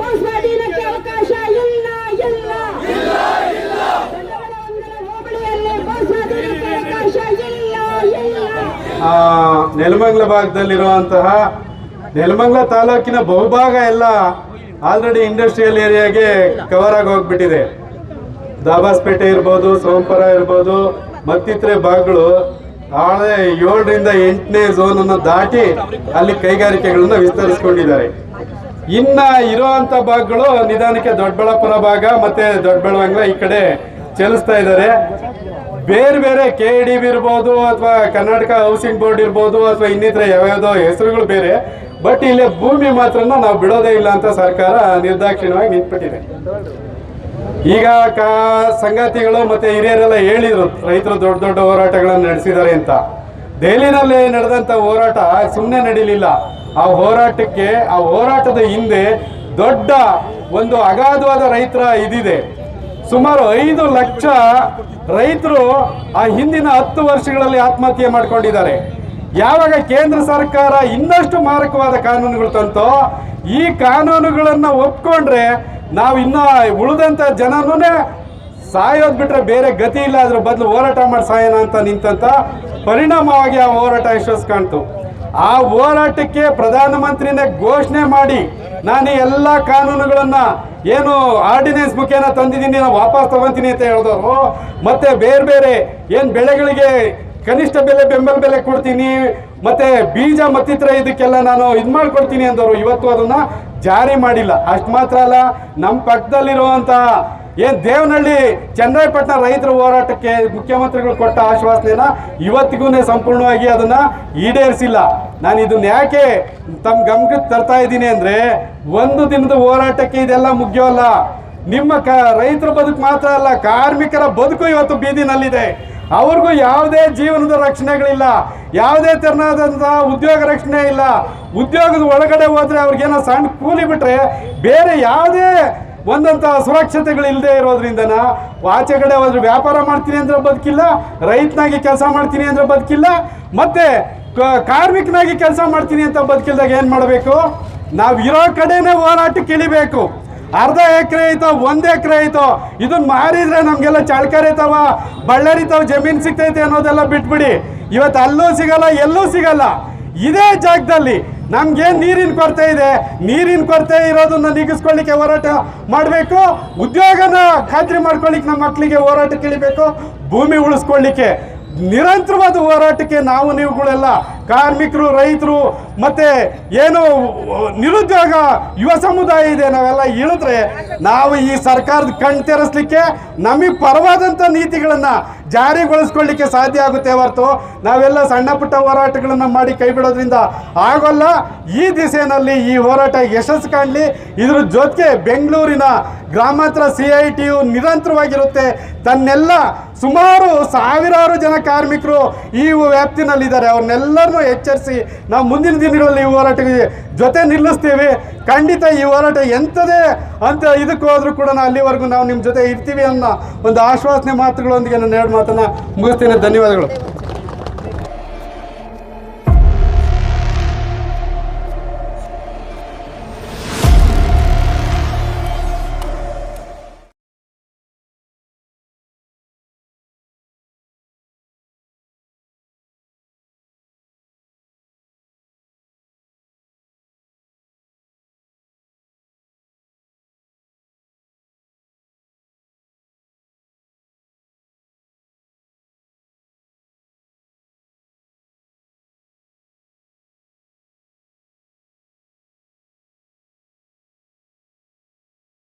ನೆಲಮಂಗ್ಲ ಅವಕಾಶ ಇಲ್ಲ ಇಲ್ಲ. ಇಲ್ಲ ಇಲ್ಲ. ಭಾಗದಲ್ಲಿರುವಂತಹ ನೆಲಮಂಗ್ಲ ತಾಲೂಕಿನ ಬಹುಭಾಗ ಎಲ್ಲ ಆಲ್ರೆಡಿ ಇಂಡಸ್ಟ್ರಿಯಲ್ ಏರಿಯಾಗೆ ಕವರ್ ಆಗಿ ಹೋಗ್ಬಿಟ್ಟಿದೆ. ದಾಬಾಸ್ಪೇಟೆ ಇರ್ಬೋದು, ಸೋಂಪರ ಇರ್ಬೋದು, ಮತ್ತಿತರೆ ಭಾಗಗಳು ಏಳರಿಂದ ಎಂಟನೇ ಝೋನನ್ನು ದಾಟಿ ಅಲ್ಲಿ ಕೈಗಾರಿಕೆಗಳನ್ನು ವಿಸ್ತರಿಸಿಕೊಂಡಿದ್ದಾರೆ. ಇನ್ನ ಇರುವಂತ ಭಾಗಗಳು ನಿಧಾನಕ್ಕೆ ದೊಡ್ಡಬಳ್ಳಾಪುರ ಭಾಗ ಮತ್ತೆ ದೊಡ್ಡಬಳ್ಳಾಂಗ್ಲ ಈ ಕಡೆ ಚಲಿಸ್ತಾ ಇದ್ದಾರೆ. ಬೇರೆ ಬೇರೆ ಕೆ ಡಿ ಬಿ ಇರ್ಬೋದು ಅಥವಾ ಕರ್ನಾಟಕ ಹೌಸಿಂಗ್ ಬೋರ್ಡ್ ಇರ್ಬೋದು ಅಥವಾ ಇನ್ನಿತರ ಯಾವ್ಯಾವುದೋ ಹೆಸರುಗಳು ಬೇರೆ. ಬಟ್ ಇಲ್ಲಿ ಭೂಮಿ ಮಾತ್ರ ನಾವು ಬಿಡೋದೇ ಇಲ್ಲ ಅಂತ ಸರ್ಕಾರ ನಿರ್ದಾಕ್ಷಿಣ್ಯವಾಗಿ ನಿಂತ್ಬಿಟ್ಟಿದೆ. ಈಗ ಕಾ ಸಂಗಾತಿಗಳು ಮತ್ತೆ ಹಿರಿಯರೆಲ್ಲ ಹೇಳಿದ್ರು, ರೈತರು ದೊಡ್ಡ ದೊಡ್ಡ ಹೋರಾಟಗಳನ್ನು ನಡೆಸಿದ್ದಾರೆ ಅಂತ. ದೆಹಲಿನಲ್ಲಿ ನಡೆದಂತ ಹೋರಾಟ ಸುಮ್ಮನೆ ನಡೀಲಿಲ್ಲ. ಆ ಹೋರಾಟಕ್ಕೆ, ಆ ಹೋರಾಟದ ಹಿಂದೆ ದೊಡ್ಡ ಒಂದು ಅಗಾಧವಾದ ರೈತರ ಇದಿದೆ. ಸುಮಾರು ಐದು ಲಕ್ಷ ರೈತರು ಆ ಹಿಂದಿನ ಹತ್ತು ವರ್ಷಗಳಲ್ಲಿ ಆತ್ಮಹತ್ಯೆ ಮಾಡಿಕೊಂಡಿದ್ದಾರೆ. ಯಾವಾಗ ಕೇಂದ್ರ ಸರ್ಕಾರ ಇನ್ನಷ್ಟು ಮಾರಕವಾದ ಕಾನೂನುಗಳು ತಂತೋ, ಈ ಕಾನೂನುಗಳನ್ನ ಒಪ್ಕೊಂಡ್ರೆ ನಾವು ಇನ್ನ ಉಳಿದಂತ ಜನನೂ ಸಾಯೋದ್ ಬಿಟ್ರೆ ಬೇರೆ ಗತಿ ಇಲ್ಲ, ಅದ್ರ ಬದಲು ಹೋರಾಟ ಮಾಡಿ ಸಾಯೋಣ ಅಂತ ನಿಂತಂತ ಪರಿಣಾಮವಾಗಿ ಆ ಹೋರಾಟ ಯಶಸ್ಸು ಕಾಣ್ತು. ಆ ಹೋರಾಟಕ್ಕೆ ಪ್ರಧಾನಮಂತ್ರಿನೇ ಘೋಷಣೆ ಮಾಡಿ ನಾನು ಎಲ್ಲ ಕಾನೂನುಗಳನ್ನ ಏನು ಆರ್ಡಿನೆನ್ಸ್ ಮುಖೇನ ತಂದಿದ್ದೀನಿ, ನಾನು ವಾಪಸ್ ತಗೊಂತೀನಿ ಅಂತ ಹೇಳಿದವರು, ಮತ್ತೆ ಬೇರೆ ಬೇರೆ ಏನು ಬೆಳೆಗಳಿಗೆ ಕನಿಷ್ಠ ಬೆಲೆ ಬೆಂಬಲ ಬೆಲೆ ಕೊಡ್ತೀನಿ, ಮತ್ತೆ ಬೀಜ ಮತ್ತಿತರ ಇದಕ್ಕೆಲ್ಲ ನಾನು ಇದು ಮಾಡ್ಕೊಡ್ತೀನಿ ಅಂದವರು, ಇವತ್ತು ಅದನ್ನ ಜಾರಿ ಮಾಡಿಲ್ಲ. ಅಷ್ಟು ಮಾತ್ರ ಅಲ್ಲ ನಮ್ಮ ಪಕ್ಕದಲ್ಲಿರುವಂತ ಏನ್ ದೇವನಹಳ್ಳಿ ಚನ್ನರಾಯಪಟ್ಟಣ ರೈತರ ಹೋರಾಟಕ್ಕೆ ಮುಖ್ಯಮಂತ್ರಿಗಳು ಕೊಟ್ಟ ಆಶ್ವಾಸನೆನ ಇವತ್ತಿಗೂ ಸಂಪೂರ್ಣವಾಗಿ ಅದನ್ನ ಈಡೇರಿಸಿಲ್ಲ. ನಾನು ಇದನ್ನ ಯಾಕೆ ತಮ್ಮ ಗಮನಕ್ಕೆ ತರ್ತಾ ಇದ್ದೀನಿ ಅಂದ್ರೆ ಒಂದು ದಿನದ ಹೋರಾಟಕ್ಕೆ ಇದೆಲ್ಲ ಮುಖ್ಯವಲ್ಲ. ನಿಮ್ಮ ಕ ರೈತರ ಬದುಕು ಮಾತ್ರ ಅಲ್ಲ, ಕಾರ್ಮಿಕರ ಬದುಕು ಇವತ್ತು ಬೀದಿನಲ್ಲಿದೆ. ಅವ್ರಿಗೂ ಯಾವುದೇ ಜೀವನದ ರಕ್ಷಣೆಗಳಿಲ್ಲ, ಯಾವುದೇ ತೆರನಾದಂತಹ ಉದ್ಯೋಗ ರಕ್ಷಣೆ ಇಲ್ಲ. ಉದ್ಯೋಗದ ಒಳಗಡೆ ಹೋದ್ರೆ ಅವ್ರಿಗೇನೋ ಸಣ್ಣ ಕೂಲಿ ಬಿಟ್ರೆ ಬೇರೆ ಯಾವುದೇ ಒಂದಂತ ಸುರಕ್ಷತೆಗಳು ಇಲ್ಲದೆ ಇರೋದ್ರಿಂದ ಆಚೆ ಕಡೆ ಹೋದ್ರೆ ವ್ಯಾಪಾರ ಮಾಡ್ತೀನಿ ಅಂದ್ರೆ ಬದುಕಿಲ್ಲ, ರೈತನಾಗಿ ಕೆಲಸ ಮಾಡ್ತೀನಿ ಅಂದ್ರೆ ಬದುಕಿಲ್ಲ, ಮತ್ತೆ ಕಾರ್ಮಿಕನಾಗಿ ಕೆಲಸ ಮಾಡ್ತೀನಿ ಅಂತ ಬದುಕಿಲ್ದಾಗ ಏನು ಮಾಡಬೇಕು? ನಾವು ಇರೋ ಕಡೆನೇ ಹೋರಾಟಕ್ಕೆ ಇಳಿಬೇಕು ಅರ್ಧ ಎಕರೆ ಐತೋ, ಒಂದ್ ಎಕರೆ ಐತೋ ಇದನ್ನ ಮಾರಿದ್ರೆ ನಮ್ಗೆಲ್ಲ ಚಳ್ಕರಿತಾವ ಬಳ್ಳಾರಿತಾವ ಜಮೀನ್ ಸಿಗ್ತೈತೆ ಅನ್ನೋದೆಲ್ಲ ಬಿಟ್ಬಿಡಿ. ಇವತ್ತು ಅಲ್ಲೂ ಸಿಗಲ್ಲ, ಎಲ್ಲೂ ಸಿಗಲ್ಲ. ಇದೇ ಜಾಗದಲ್ಲಿ ನಮ್ಗೇನ್ ನೀರಿನ ಕೊರತೆ ಇದೆ? ನೀರಿನ ಕೊರತೆ ಇರೋದನ್ನ ನೀಗಿಸ್ಕೊಳ್ಳಿಕ್ಕೆ ಹೋರಾಟ ಮಾಡಬೇಕು? ಉದ್ಯೋಗನ ಖಾತ್ರಿ ಮಾಡ್ಕೊಳ್ಳಿಕ್ಕೆ ನಮ್ಮ ಮಕ್ಕಳಿಗೆ ಹೋರಾಟ ಇಳಿಬೇಕು ಭೂಮಿ ಉಳಿಸ್ಕೊಳ್ಳಿಕ್ಕೆ ನಿರಂತರವಾದ ಹೋರಾಟಕ್ಕೆ ನಾವು ನೀವುಗಳೆಲ್ಲ. ಕಾರ್ಮಿಕರು, ರೈತರು, ಮತ್ತೆ ಏನು ನಿರುದ್ಯೋಗ ಯುವ ಸಮುದಾಯ ಇದೆ, ನಾವೆಲ್ಲ ಹೇಳಿದ್ರೆ ನಾವು ಈ ಸರ್ಕಾರದ ಕಣ್ ತೆರೆಸ್ಲಿಕ್ಕೆ ನಮಗೆ ಪರವಾದಂಥ ನೀತಿಗಳನ್ನ ಜಾರಿಗೊಳಿಸ್ಕೊಳ್ಳಿಕ್ಕೆ ಸಾಧ್ಯ ಆಗುತ್ತೆ ಹೊರತು ನಾವೆಲ್ಲ ಸಣ್ಣ ಪುಟ್ಟ ಹೋರಾಟಗಳನ್ನು ಮಾಡಿ ಕೈ ಬಿಡೋದ್ರಿಂದ ಆಗೋಲ್ಲ. ಈ ದಿಸೆಯಲ್ಲಿ ಈ ಹೋರಾಟ ಯಶಸ್ಸು ಕಾಣಲಿ. ಇದ್ರ ಜೊತೆಗೆ ಬೆಂಗಳೂರಿನ ಗ್ರಾಮಾಂತರ ಸಿ ಐ ಟಿ ಯು ನಿರಂತರವಾಗಿರುತ್ತೆ. ತನ್ನೆಲ್ಲ ಸುಮಾರು ಸಾವಿರಾರು ಜನ ಕಾರ್ಮಿಕರು ಈ ವ್ಯಾಪ್ತಿನಲ್ಲಿದ್ದಾರೆ. ಅವ್ರನ್ನೆಲ್ಲರನ್ನೂ ಎಚ್ಚರಿಸಿ, ನಾವು ಮುಂದಿನ ದಿನಗಳಲ್ಲಿ ಈ ಹೋರಾಟಕ್ಕೆ ಜೊತೆ ನಿಲ್ಲಿಸ್ತೀವಿ. ಖಂಡಿತ ಈ ಹೋರಾಟ ಎಂಥದೇ ಅಂತ ಇದಕ್ಕೆ ಕೂಡ ನಾವು ಅಲ್ಲಿವರೆಗೂ ನಾವು ನಿಮ್ಮ ಜೊತೆ ಇರ್ತೀವಿ ಅನ್ನೋ ಒಂದು ಆಶ್ವಾಸನೆ ಮಾತುಗಳೊಂದಿಗೆ ನಾನು ಎರಡು ಮಾತನ್ನು ಮುಗಿಸ್ತೀನಿ. ಧನ್ಯವಾದಗಳು.